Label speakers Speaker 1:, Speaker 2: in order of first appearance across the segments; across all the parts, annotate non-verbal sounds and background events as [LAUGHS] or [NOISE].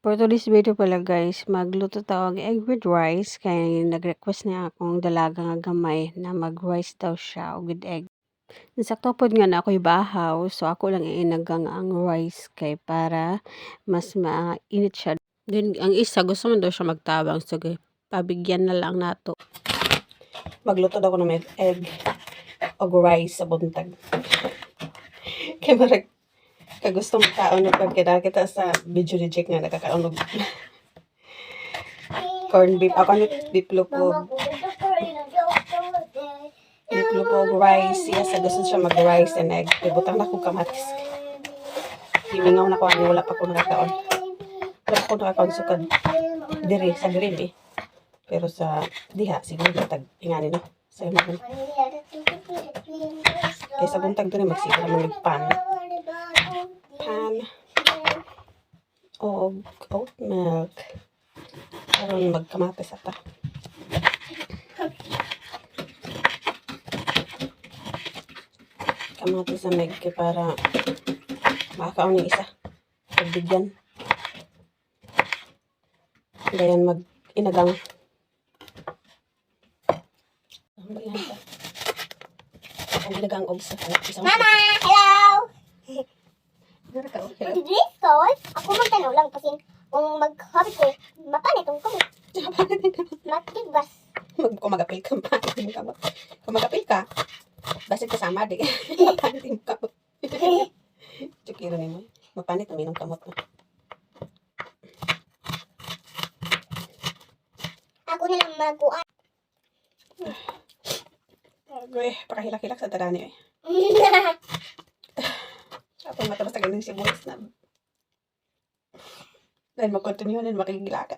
Speaker 1: For today's video pala guys, magluto tawag egg with rice kay nag-request niya akong dalaga nga gamay na mag-rice daw siya with egg. Nasakto pod nga na ako'y bahaw, so ako lang iinagang ang rice kay para mas mainit siya. Then ang isa gusto man daw siya magtabang, so pabigyan na lang nato. Magluto daw ko ng egg o rice sa buntag. [LAUGHS] kay marag kay gusto mo kaon na pag kita sa video ni Jake nga nakakaon og corn beef. Ako ni beef lupog beef lupog rice. Yes gusto siya mag rice and egg. Ibutang na ko kamatis. Himingaw na ko ang wala pa ko nakakaon wala ko nakakaon sa kad diri sa diri eh. Pero sa diha siguro tag ingani no sa imong kay sa buntag diri magsiguro man pan pan o oat milk. Aron magkamatis ata. Kamatis sa meg para makakaon yung isa. Pagbigyan Dayan mag inagang ang bayan ka ang inagang og sa
Speaker 2: Mama, hello! [LAUGHS]
Speaker 1: Dara ka, okay.
Speaker 2: Did call? Ako magtanong lang kasi kung mag-hobby ko, mapanit ang kamot. Matibas.
Speaker 1: Mag kung magapil ka pa, yung kamot. Kung magapil ka, basit kasama, di mapanit yung kamot. Tsukiro ni mo. Mapanit ang minong kamot mo.
Speaker 2: Ako na lang magkuhan.
Speaker 1: Agoy, pakahilak-hilak sa tarani eh. Ako matabas na ganun si Boys na. Dahil mag-continue na makigila [LAUGHS] ka.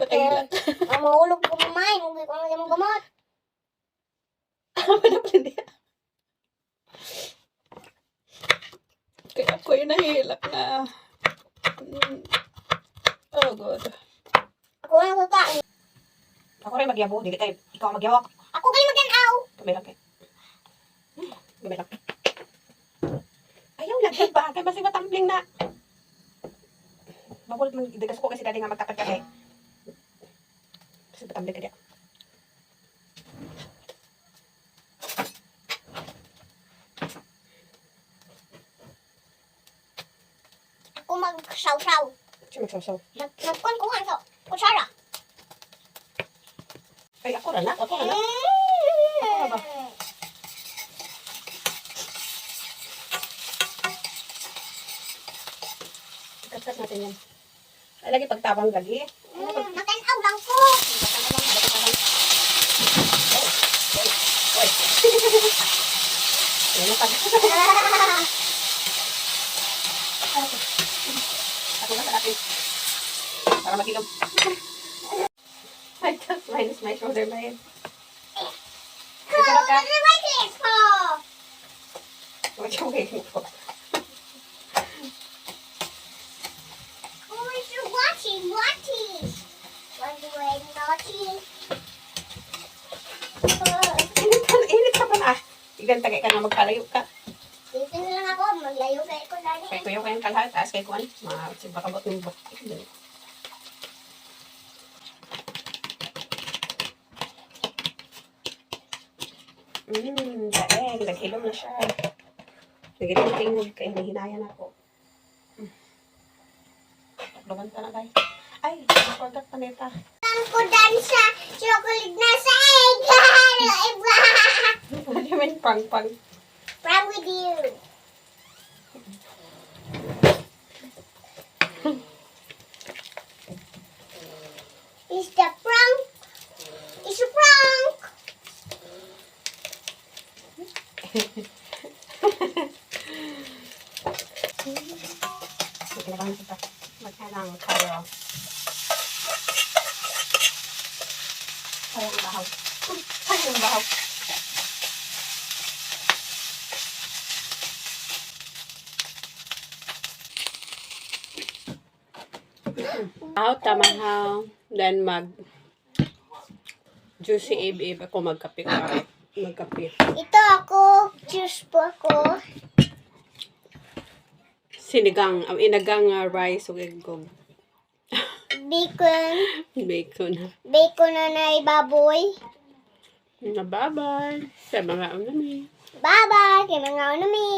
Speaker 1: Pakahilak.
Speaker 2: Ang mahulog ko mamain, hindi ko na yung gamot.
Speaker 1: Ano na pala niya? Kaya ako yung nahilak na. Mm. Oh, God.
Speaker 2: Ako na kakain.
Speaker 1: Ako rin magyabo. Hindi tayo. Ikaw ang magyawak.
Speaker 2: Ako kayo maganaw.
Speaker 1: Gamay lang kayo. Ba? Kaya basta matambling na. Bawal man. Dagas ko kasi dali nga magtapat kami. Kasi matambling ka diya.
Speaker 2: Ako mag-saw-saw.
Speaker 1: Siya magsasaw.
Speaker 2: Mag- Magkuhan ko sa kutsara.
Speaker 1: Ay, ako na na. Ako na na. na ba? Kaskas natin yan. Ay, lagi pagtabang gali.
Speaker 2: Mm, Matanaw lang ko.
Speaker 1: Yan na pag. Ako na sa natin. Para matilog. I just minus my shoulder blade.
Speaker 2: Ko, ano ba this ko?
Speaker 1: What you waiting for?
Speaker 2: Oh,
Speaker 1: Init ka, ka pa na. Igan tagay ka na magpalayo ka.
Speaker 2: Dito na lang ako, maglayo kayo ko dali.
Speaker 1: Kay kuya ko yung kalahat, taas kay kuwan. Bakabot ng bak. Mmm, daeng. Naghilom na siya. Naghilom na tingog kay nahinayan ako. Mm. Lumanta na guys. Ay, nakordat pa neta.
Speaker 2: chocolate egg.
Speaker 1: what do you mean pang
Speaker 2: pang? With you. It's the prank. It's a prank. [LAUGHS]
Speaker 1: Tayo ang bahaw. Tayo ang bahaw. Out, tamahaw. Then mag juicy ib-ib ako magkape ka. Magkape.
Speaker 2: Ito ako, juice po ako.
Speaker 1: sinigang, ang inagang nga rice ug eggog.
Speaker 2: Bacon.
Speaker 1: Bacon.
Speaker 2: Bacon na na baboy.
Speaker 1: Na bye-bye. Sa mga unami.
Speaker 2: Bye-bye. Kay mga unami.